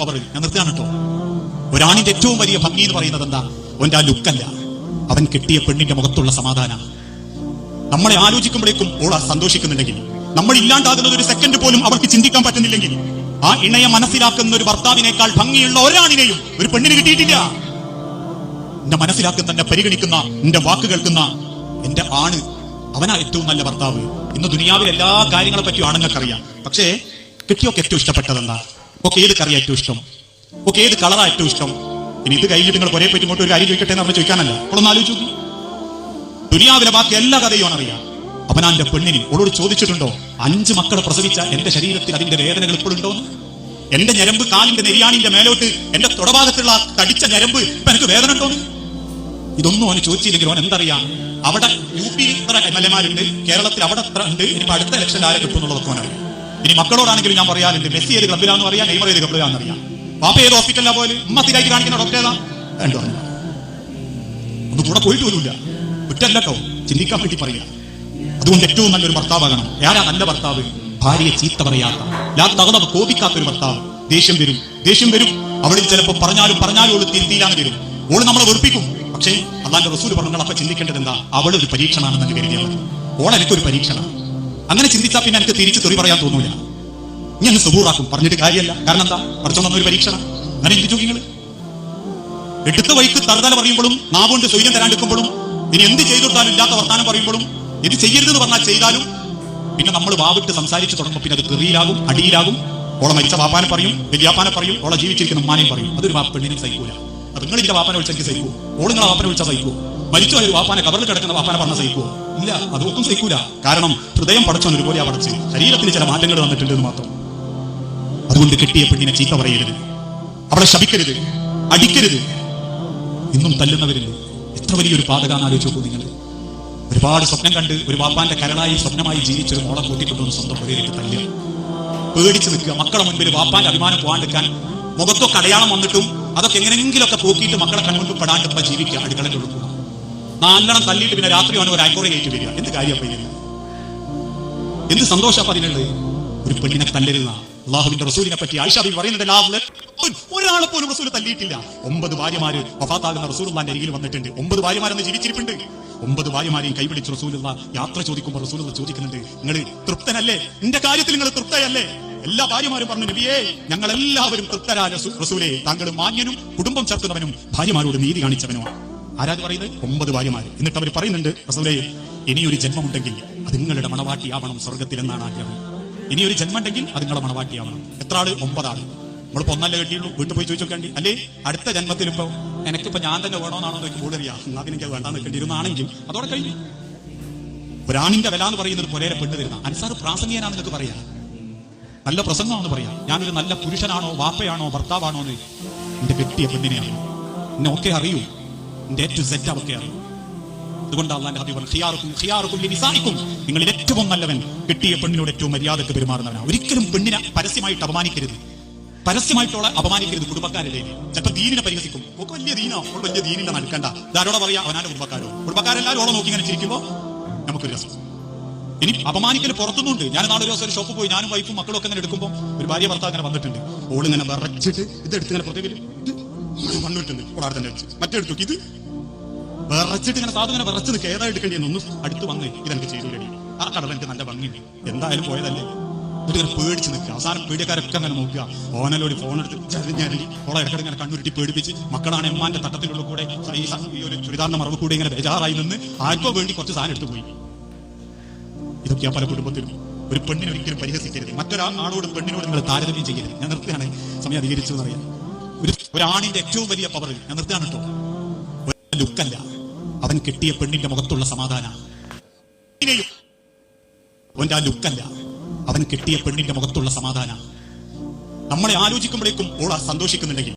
Power ഞാൻ നിർത്തുകയാണ് കേട്ടോ. ഒരാണിന്റെ ഏറ്റവും വലിയ ഭംഗി എന്ന് പറയുന്നത് എന്താ? അവന്റെ ആ ലുക്കല്ല. അവൻ കിട്ടിയ പെണ്ണിന്റെ മുഖത്തുള്ള സമാധാന. നമ്മളെ ആലോചിക്കുമ്പോഴേക്കും ഓൾ സന്തോഷിക്കുന്നുണ്ടെങ്കിൽ നമ്മൾ ഇല്ലാണ്ടാകുന്നത് ഒരു സെക്കൻഡ് പോലും അവർക്ക് ചിന്തിക്കാൻ പറ്റുന്നില്ലെങ്കിൽ ആ ഇണയെ മനസ്സിലാക്കുന്ന ഒരു ഭർത്താവിനേക്കാൾ ഭംഗിയുള്ള ഒരാണിനെയും ഒരു പെണ്ണിന് കിട്ടിയിട്ടില്ല. എന്റെ മനസ്സിലാക്കുന്ന തന്നെ പരിഗണിക്കുന്ന എന്റെ വാക്ക് കേൾക്കുന്ന എന്റെ ആണ് അവനാ ഏറ്റവും നല്ല ഭർത്താവ്. ഇന്ന് ദുനിയാവിൽ എല്ലാ കാര്യങ്ങളെ പറ്റിയും ആണുങ്ങൾക്കറിയാം. പക്ഷേ കിട്ടിയൊക്കെ ഏറ്റവും ഇഷ്ടപ്പെട്ടത് എന്താ? ഒക്കെ ഏത് കറി ഏറ്റവും ഇഷ്ടം? ഒക്കെ ഏത് കളറാ ഏറ്റവും ഇഷ്ടം? ഇനി ഇത് കഴിഞ്ഞിട്ട് നിങ്ങൾ കുറെ പറ്റി ഇങ്ങോട്ട് ഒരു കാര്യം ചോദിക്കട്ടെ എന്ന് പറഞ്ഞ് ചോദിക്കാനല്ല. അപ്പോഴൊന്ന് ആലോചിച്ചു. ദുനിയാവിലെ ബാക്കി എല്ലാ കഥയും അവനറിയാം അവനാന്റെ പെണ്ണിന് ഓളോട് ചോദിച്ചിട്ടുണ്ടോ? അഞ്ച് മക്കളെ പ്രസവിച്ച എന്റെ ശരീരത്തിൽ അതിന്റെ വേദനകൾ ഇപ്പോഴുണ്ടോ എന്റെ ഞരമ്പ് കാലിന്റെ നെരിയാണിന്റെ മേലോട്ട് എന്റെ തുടഭാഗത്തുള്ള ആ തടിച്ച ഞരമ്പ് ഇപ്പൊ എനിക്ക് വേദന ഉണ്ടോന്ന് ഇതൊന്നും അവന് ചോദിച്ചില്ലെങ്കിൽ അവൻ എന്തറിയാം? അവിടെ യു പി ഇത്ര എം എൽ എമാരുണ്ട് കേരളത്തിൽ അവിടെ എത്ര ഉണ്ട് ഇനിയിപ്പോ അടുത്ത ഇലക്ഷൻ ആരെ കിട്ടും എന്നുള്ളതൊക്കെ അവനറിയാം ഇനി മക്കളോടാണെങ്കിലും ഞാൻ പറയാറുണ്ട് മെസ്സി ഏത് ക്ലബിലാന്ന് അറിയാം നെയ്മർ ഏത് ക്ലബിലാന്ന് അറിയാം. പാപ്പ ഏത് ഹോസ്പിറ്റലിലാ പോലെ ഉമ്മ സ്ഥിരമായിട്ട് കാണിക്കുന്ന ഡോക്ടർ ഏതാ? രണ്ടു ഒന്ന് കൂടെ പോയിട്ട് പോലുമില്ല. കുറ്റല്ല കേട്ടോ ചിന്തിക്കാൻ വേണ്ടി പറയുക അതുകൊണ്ട് ഏറ്റവും നല്ലൊരു ഭർത്താവാകണം. ആരാ നല്ല ഭർത്താവ്? ഭാര്യയെ ചീത്ത പറയാത്ത ലാ കോപിക്കാത്ത ഒരു ഭർത്താവ്. ദേഷ്യം വരും ദേഷ്യം വരും. അവളിൽ ചിലപ്പോൾ പറഞ്ഞാലും പറഞ്ഞാലും ഓൾ തിരുത്തിയില്ലാന്ന് വരും. ഓൾ നമ്മളെ വെറുപ്പിക്കും. പക്ഷേ അള്ളാന്റെ റസൂൽ പറഞ്ഞാൽ അപ്പൊ ചിന്തിക്കേണ്ടത് എന്താ? അവളൊരു പരീക്ഷണാണെന്ന് കരുതിയാൽ ഓൾ എനിക്കൊരു പരീക്ഷണ. അങ്ങനെ ചിന്തിച്ചാൽ പിന്നെ എനിക്ക് തിരിച്ചു തെറി പറയാൻ തോന്നൂല. ഞാൻ സുബൂറാക്കും. പറഞ്ഞിട്ട് കാര്യമല്ല. കാരണം എന്താ? പഠിച്ചോ ഒരു പരീക്ഷണം. അങ്ങനെ ചിന്തിച്ചു നിങ്ങൾ എടുത്ത വൈക്ക് തറുതല പറയുമ്പോഴും നാവുകൊണ്ട് സ്വൈര്യം തരാണ്ടിരിക്കുമ്പോഴും ഇനി എന്ത് ചെയ്തിട്ടാലും ഇല്ലാത്ത വർത്താനം പറയുമ്പോഴും ഇത് ചെയ്യരുതെന്ന് പറഞ്ഞാൽ ചെയ്താലും പിന്നെ നമ്മൾ വാവിട്ട് സംസാരിച്ച് തുടങ്ങുമ്പോൾ പിന്നെ അത് തെറിയിലാകും അടിയിലാകും. ഓളെ മരിച്ച വാപ്പാനെ പറയും വലിയാപ്പാനെ പറയും ഓളെ ജീവിച്ചിരിക്കുന്ന ഉമ്മാനെയും പറയും. അതൊരു പെണ്ണിനും സഹിക്കൂല. അപ്പൊ നിങ്ങൾ ഇതിന്റെ വാപ്പനെ വിളിച്ചെങ്കിൽ സഹിക്കൂ. ഓളുങ്ങളെ വാപ്പനെ വിളിച്ചാൽ സഹിക്കൂ. മരിച്ചു ഒരു വാപ്പാനെ കവറിൽ കിടക്കുന്ന വാപ്പാനെ പറഞ്ഞ സഹിക്കൂ ഇല്ല അത് ഒട്ടും സഹിക്കൂല. കാരണം ഹൃദയം പടച്ചോൻ ഒരുപോലെ പടച്ച്. ശരീരത്തിന് ചില മാറ്റങ്ങൾ വന്നിട്ടുണ്ട് എന്ന് മാത്രം. അതുകൊണ്ട് കെട്ടിയ പെണ്ണിനെ ചീത്ത പറയരുത്. അവളെ ശപിക്കരുത്. അടിക്കരുത്. ഇന്നും തല്ലുന്നവരില്ലേ എത്ര വലിയൊരു പാതകാന്ന് ആലോചിച്ച് നോക്കൂ നിങ്ങൾ. ഒരുപാട് സ്വപ്നം കണ്ട് ഒരു വാപ്പാന്റെ കരളായി സ്വപ്നമായി ജീവിച്ച ജീവിച്ചൊരു മോളെ കൂട്ടിക്കൊണ്ടുവന്ന് സ്വന്തം പുരയിലേക്ക് തല്ലുക പേടിച്ച് നിൽക്കുക. മക്കളെ മുൻപിൽ വാപ്പാന്റെ അഭിമാനം പോകാണ്ടിരിക്കാൻ മുഖത്തൊക്കെ അടയാളം വന്നിട്ടും അതൊക്കെ എങ്ങനെയെങ്കിലുമൊക്കെ പോക്കിയിട്ട് മക്കളെ കൺമുൻപ് പെടാണ്ടിപ്പ ജീവിക്കുക. അടുക്കളയിൽ നല്ലോണം തല്ലിയിട്ട് പിന്നെ രാത്രി അവൻ ഒരു അയക്കോറെ കയറ്റി വരിക. എന്ത് കാര്യം എന്ത് സന്തോഷം അപ്പൊ അതിനുള്ളത്? ഒരു പെണ്ണിനെ തല്ലരുന്ന അള്ളാഹുവിന്റെ റസൂലിനെ പറ്റി ആയിഷാബി പറയുന്നുണ്ട് ഒരാളെ പോലും റസൂൽ തല്ലിയിട്ടില്ല. ഒമ്പത് ഭാര്യമാര് വഫാത്താകുന്ന റസൂലുള്ളാന്റെ അരികിൽ വന്നിട്ടുണ്ട്. ഒമ്പത് ഭാര്യമാരെന്ന് ജീവിച്ചിരിപ്പുണ്ട്. ഒമ്പത് ഭാര്യമാരെയും കൈപിടിച്ച് റസൂലുള്ള യാത്ര ചോദിക്കുമ്പോൾ റസൂലുള്ള ചോദിക്കുന്നുണ്ട് നിങ്ങൾ തൃപ്തനല്ലേ? നിന്റെ കാര്യത്തിൽ നിങ്ങൾ തൃപ്തയല്ലേ? എല്ലാ ഭാര്യമാരും പറഞ്ഞു നബിയേ ഞങ്ങൾ എല്ലാവരും തൃപ്തരായ റസൂ- റസൂലേ. താങ്കൾ മാന്യനും കുടുംബം ചേർക്കുന്നവനും ഭാര്യമാരോട് നീതി കാണിച്ചവനുമാണ്. ആരാത് പറയുന്നത്? ഒമ്പത് ഭാര്യമാര്. എന്നിട്ട് അവർ പറയുന്നുണ്ട് റസൂലേ ഇനിയൊരു ജന്മമുണ്ടെങ്കിൽ അത് നിങ്ങളുടെ മണവാട്ടിയാവണം സ്വർഗത്തിലെന്നാണ് ആഗ്രഹം. ഇനിയൊരു ജന്മം ഉണ്ടെങ്കിൽ അത് നിങ്ങളുടെ മണവാട്ടിയാവണം. എത്ര ആൾ? ഒമ്പതാണ് നമ്മളിപ്പോ ഒന്നല്ലേ കെട്ടിയുള്ളൂ? വീട്ടിൽ പോയി ചോദിച്ചോക്കേണ്ടി അല്ലേ? അടുത്ത ജന്മത്തിൽ ഇപ്പൊ എനിക്കിപ്പോ ഞാൻ തന്നെ വേണോന്നാണോ എനിക്ക് കൂടുതലിയാ എന്നാ എനിക്ക് വേണ്ടാന്ന് നിൽക്കേണ്ടിരുന്നാണെങ്കിൽ അതോടെ കഴിഞ്ഞു. ഒരാണിന്റെ വില എന്ന് പറയുന്നത് പൊരേരെ പെണ്ണ് തരുന്ന അൻസാർ പ്രാസംഗികനാന്ന് നിങ്ങൾക്ക് പറയാ. നല്ല പ്രസംഗമാണെന്ന് പറയാം. ഞാനൊരു നല്ല പുരുഷനാണോ വാപ്പയാണോ ഭർത്താവാണോ എന്ന്. എന്റെ കെട്ടിയ പെണ്ണിനെയാണ്. എന്നെ ഒക്കെ അറിയൂ. എന്റെ ഏറ്റവും സെറ്റ് ഏറ്റവും നല്ലവൻ കിട്ടിയ പെണ്ണിനോട് ഏറ്റവും മര്യാദയ്ക്ക് പെരുമാറുന്നവനാണ്. ഒരിക്കലും പെണ്ണിനെ പരസ്യമായിട്ട് അപമാനിക്കരുത്. പരസ്യമായിട്ടുള്ള അപമാനിക്കരുത് കുടുംബക്കാരല്ലേ? ചിലപ്പോൾ ദീനിനെ പരിഹസിക്കും. വലിയ ദീനോ വലിയ ദീനിന്റെ നടക്കണ്ട. ഇതാരോടെ പറയാ? അവനാന്റെ കുടുംബക്കാരോ? കുടുംബക്കാരെല്ലാവരും ഓളെ നോക്കി ഇങ്ങനെ ചിരിക്കുമ്പോൾ നമുക്കൊരു രസം. ഇനി അപമാനിക്കൽ പുറത്തുനിന്നുണ്ട്. ഞാൻ നാളെ ഒരു ദിവസം ഒരു ഷോപ്പ് പോയി ഞാനും വൈഫും മക്കളും ഒക്കെ ഇങ്ങനെ എടുക്കുമ്പോൾ ഒരു ഭാര്യ ഭർത്താവ് അങ്ങനെ വന്നിട്ടുണ്ട്. ഓളിങ്ങനെ വിറച്ചിട്ട് ഇത് എടുത്ത് ഇങ്ങനെ പുറത്തേക്ക് മണ്ണിട്ടുണ്ട് ഓളാടെ തന്നെ വെച്ച് മറ്റേ എടുത്തു ഇത് വിറച്ചിട്ട് ഇങ്ങനെ സാധനം ഇങ്ങനെ വിറച്ച് നിൽക്കുക ഒന്ന് അടുത്ത് വന്ന് ഇതെനിക്ക് ചെയ്തു കഴിയും ആ കടൽ എനിക്ക് നല്ല ഭംഗിയുണ്ട്. എന്തായാലും പോയതല്ലേ? എന്നിട്ട് ഇങ്ങനെ പേടിച്ച് നിൽക്കുക. അവസാനം പേടിയക്കാരൊക്കെ അങ്ങനെ നോക്കുക. ഓനലോടി ഫോൺ എടുത്ത് ചരിഞ്ഞാരി ഓളെ ഇടക്കിടെ ഇങ്ങനെ കണ്ണുരുട്ടി പേടിപ്പിച്ച് മക്കളാണ് എമ്മാന്റെ തട്ടത്തിലുള്ള കൂടെ ഈ ഒരു ചുരിദാറിന്റെ മറവ് കൂടെ ഇങ്ങനെ ബേജാറായി നിന്ന് ആർക്കോ വേണ്ടി കുറച്ച് സാധനം എടുത്തു പോയി. ഇതൊക്കെയാ പല കുടുംബത്തിലും ഒരു പെണ്ണിനെ ഒരിക്കലും പരിഹസിക്കരുത്. മറ്റൊരാൾ മറ്റൊരാളോടും പെണ്ണിനോടും നിങ്ങൾ താരതമ്യം ചെയ്യരുത്. ഞാൻ നിർത്തിയാണ് സമയം അധികരിച്ചു എന്നറിയാം ഒരു ഒരാണിന്റെ ഏറ്റവും വലിയ പവർ ഞാൻ നിർത്തിയാണ് കേട്ടോ. ലുക്കല്ല അവൻ കിട്ടിയ പെണ്ണിന്റെ മുഖത്തുള്ള സമാധാന. അവന്റെ ആ ലുക്കല്ല. അവൻ കിട്ടിയ പെണ്ണിന്റെ മുഖത്തുള്ള സമാധാന. നമ്മളെ ആലോചിക്കുമ്പോഴേക്കും ഓൾ സന്തോഷിക്കുന്നുണ്ടെങ്കിൽ